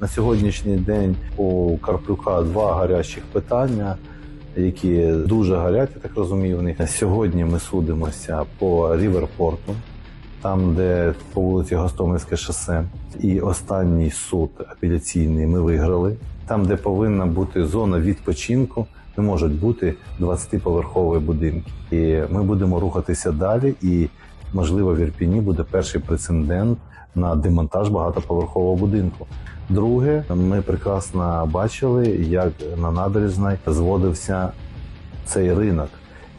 На сьогоднішній день у Карплюка два гарячих питання, які дуже гарять, я так розумію. В них сьогодні ми судимося по Ріверпорту, там, де по вулиці Гостомельське шосе. І останній суд апеляційний ми виграли. Там, де повинна бути зона відпочинку, не можуть бути 20-поверхові будинки. І ми будемо рухатися далі. І можливо, в Ірпіні буде перший прецедент на демонтаж багатоповерхового будинку. Друге, ми прекрасно бачили, як на набережній зводився цей ринок.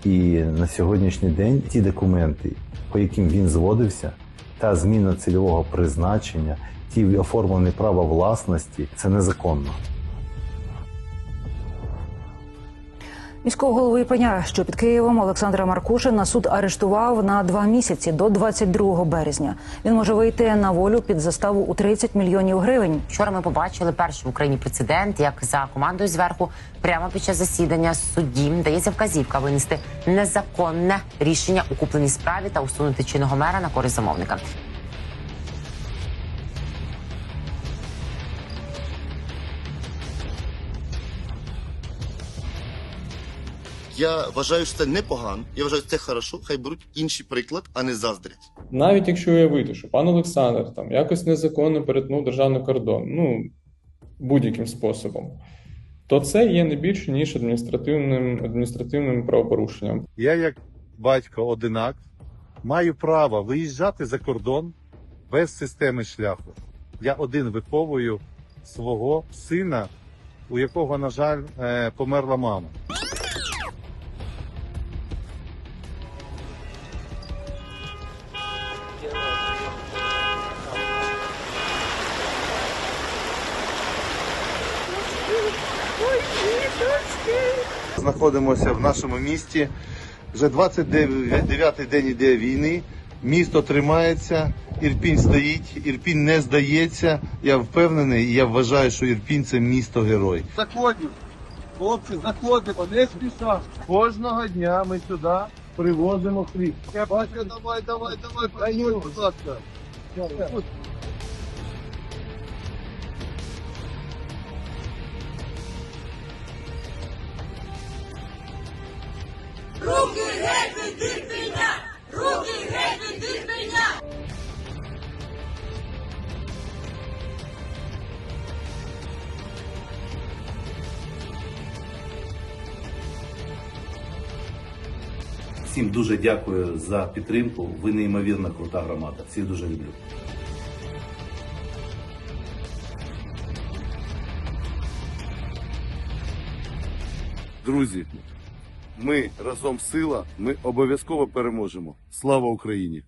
І на сьогоднішній день ті документи, по яким він зводився, та зміна цільового призначення, ті оформлені права власності, це незаконно. Міського голови Ірпеня, що під Києвом Олександра Маркушина суд арештував на два місяці до 22 березня. Він може вийти на волю під заставу у 30 мільйонів гривень. Вчора ми побачили перший в Україні прецедент, як за командою зверху прямо під час засідання судді дається вказівка винести незаконне рішення у купленій справі та усунути чинного мера на користь замовника. Я вважаю, що це непогано. Я вважаю, що це хорошо. Хай беруть інший приклад, а не заздрять. Навіть якщо уявити, що пан Олександр там якось незаконно перетнув державний кордон, ну будь-яким способом, то це є не більше ніж адміністративним адміністративним правопорушенням. Я, як батько одинак, маю право виїжджати за кордон без системи шляху. Я один виховую свого сина, у якого, на жаль, е, померла мама. Знаходимося в нашому місті. Вже 29-й день іде війни. Місто тримається, Ірпінь стоїть, Ірпінь не здається. Я впевнений, і я вважаю, що Ірпінь це місто герой. Заходимо. Хлопці, заходимо, не спіша. Кожного дня ми сюди привозимо хліб. Батько, давай, давай, давай, будь ласка. Всім дуже дякую за підтримку. Ви неймовірна крута громада. Всіх дуже люблю. Друзі, ми разом сила, ми обов'язково переможемо. Слава Україні!